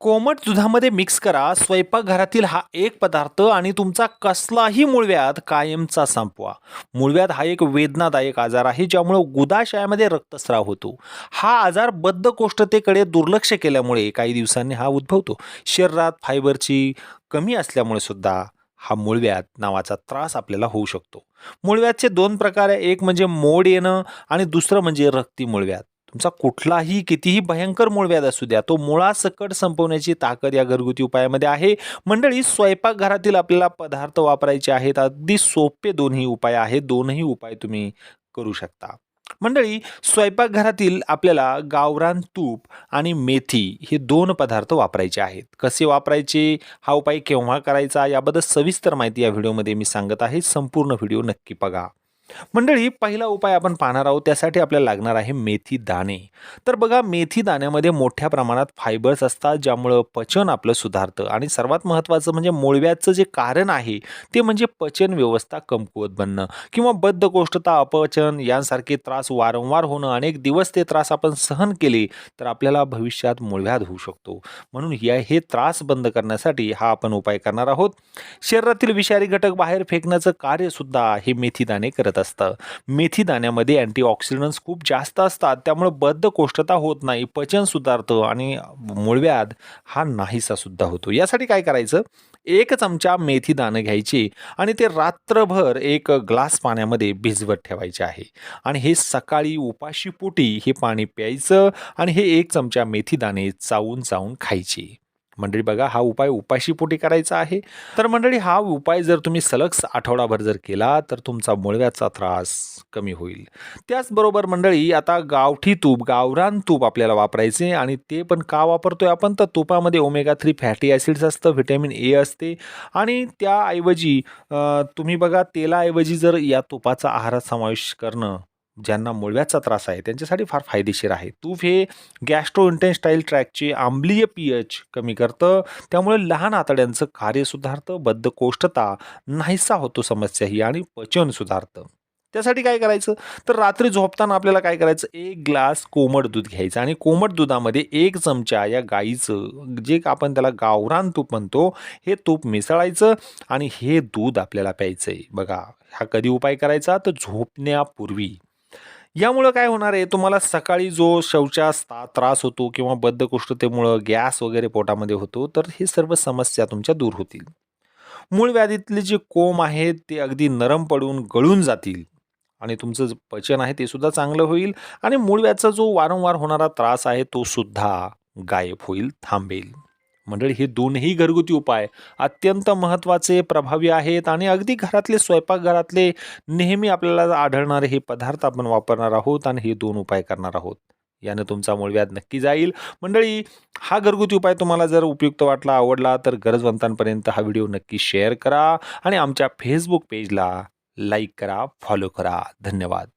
कोमट दुधामध्ये मिक्स करा. स्वयंपाकघरातील हा एक पदार्थ आणि तुमचा कसलाही मूळव्याध कायमचा संपवा. मूळव्याध हा एक वेदनादायक आजार आहे ज्यामुळे गुदाशयामध्ये रक्तस्राव होतो. हा आजार बद्धकोष्ठतेकडे दुर्लक्ष केल्यामुळे काही दिवसांनी हा उद्भवतो. शरीरात फायबरची कमी असल्यामुळे सुद्धा हा मूळव्याध नावाचा त्रास आपल्याला होऊ शकतो. मूळव्याधचे दोन प्रकार आहे एक म्हणजे मोड येणं आणि दुसरं म्हणजे रक्ती मूळव्याध तुमचा कुठलाही कितीही भयंकर मूळव्याध असू द्या तो मुळासकट संपवण्याची ताकद या घरगुती उपायामध्ये आहे. मंडळी स्वयंपाकघरातील आपल्याला पदार्थ वापरायचे आहेत अगदी सोपे दोन्ही उपाय आहेत दोनही उपाय तुम्ही करू शकता. मंडळी स्वयंपाकघरातील आपल्याला गावरान तूप आणि मेथी हे दोन पदार्थ वापरायचे आहेत. कसे वापरायचे हा उपाय केव्हा करायचा याबद्दल सविस्तर माहिती या व्हिडिओमध्ये मी सांगत आहे. संपूर्ण व्हिडिओ नक्की बघा. मंडळी पहिला उपाय आपण पाहणार आहोत त्यासाठी आपल्याला लागणार आहे मेथी दाणे. तर बघा मेथी दाण्यामध्ये मोठ्या प्रमाणात फायबर्स असतात ज्यामुळं पचन आपलं सुधारतं. आणि सर्वात महत्त्वाचं म्हणजे मुळव्याचं जे कारण आहे ते म्हणजे पचन व्यवस्था कमकुवत बनणं. किंवा बद्धकोष्ठता अपचन यांसारखे त्रास वारंवार होणं अनेक दिवस ते त्रास आपण सहन केले तर आपल्याला भविष्यात मुळव्याध होऊ शकतो. म्हणून या हे त्रास बंद करण्यासाठी हा आपण उपाय करणार आहोत. शरीरातील विषारी घटक बाहेर फेकण्याचं कार्यसुद्धा हे मेथी दाणे करत असतं. मेथी दाण्यामध्ये अँटीऑक्सिडंट्स खूप जास्त असतात. त्यामुळे बद्धकोष्ठता होत नाही पचन सुधारतं आणि मूळव्याध हा नाहीसा सुद्धा होतो. यासाठी काय करायचं? एक चमचा मेथी दाणं घ्यायची आणि ते रात्रभर एक ग्लास पाण्यामध्ये भिजवत ठेवायचे आहे. आणि हे सकाळी उपाशी पोटी हे पाणी प्यायचं आणि हे एक चमचा मेथी दाणे चावून चावून खायची. मंडळी बघा हा उपाय उपाशीपोटी करायचा आहे. तर मंडळी हा उपाय जर तुम्ही सलग आठवडाभर जर केला तर तुमचा मुळव्याचा त्रास कमी होईल. त्याचबरोबर मंडळी आता गावठी तूप गावरान तूप आपल्याला वापरायचे आणि ते पण का वापरतोय आपण? तर तुपामध्ये ओमेगा थ्री फॅटी ॲसिड्स असतं व्हिटॅमिन ए असते आणि त्याऐवजी तुम्ही बघा तेलाऐवजी जर या तुपाचा आहारात समावेश करणं ज्यांना मुळव्याचा त्रास आहे त्यांच्यासाठी फार फायदेशीर आहे. तूप हे गॅस्ट्रो इंटेस्टाईल ट्रॅकचे आम्लीय पी एच कमी करतं त्यामुळे लहान आतड्यांचं कार्य सुधारतं बद्धकोष्ठता नाहीसा होतो समस्या ही आणि पचन सुधारतं. त्यासाठी काय करायचं? तर रात्री झोपताना आपल्याला काय करायचं? एक ग्लास कोमट दूध घ्यायचं आणि कोमट दुधामध्ये एक चमचा या गाईचं जे आपण त्याला गावरान तूप म्हणतो हे तूप मिसळायचं आणि हे दूध आपल्याला प्यायचं आहे बघा हा कधी उपाय करायचा? तर झोपण्यापूर्वी यामुळं काय होणार आहे? तुम्हाला सकाळी जो शौचास त्रास होतो किंवा बद्धकोष्ठतेमुळं गॅस वगैरे पोटामध्ये होतो तर हे सर्व समस्या तुमच्या दूर होतील. मूळ व्याधीतले जे कोंब आहेत ते अगदी नरम पडून गळून जातील आणि तुमचं जे पचन आहे ते सुद्धा चांगलं होईल आणि मूळव्याचा जो वारंवार होणारा त्रास आहे तो सुद्धा गायब होईल थांबेल. मंडळी हे दोनही घरगुती उपाय अत्यंत महत्त्वाचे प्रभावी आहेत आणि अगदी घरातले स्वयंपाकघरातले नेहमी आपल्याला आढळणारे हे पदार्थ आपण वापरणार आहोत आणि हे दोन उपाय करणार आहोत. यानं तुमचा मूळव्याध नक्की जाईल. मंडळी हा घरगुती उपाय तुम्हाला जर उपयुक्त वाटला आवडला तर गरजवंतांपर्यंत हा व्हिडिओ नक्की शेअर करा आणि आमच्या फेसबुक पेजला लाईक करा फॉलो करा. धन्यवाद.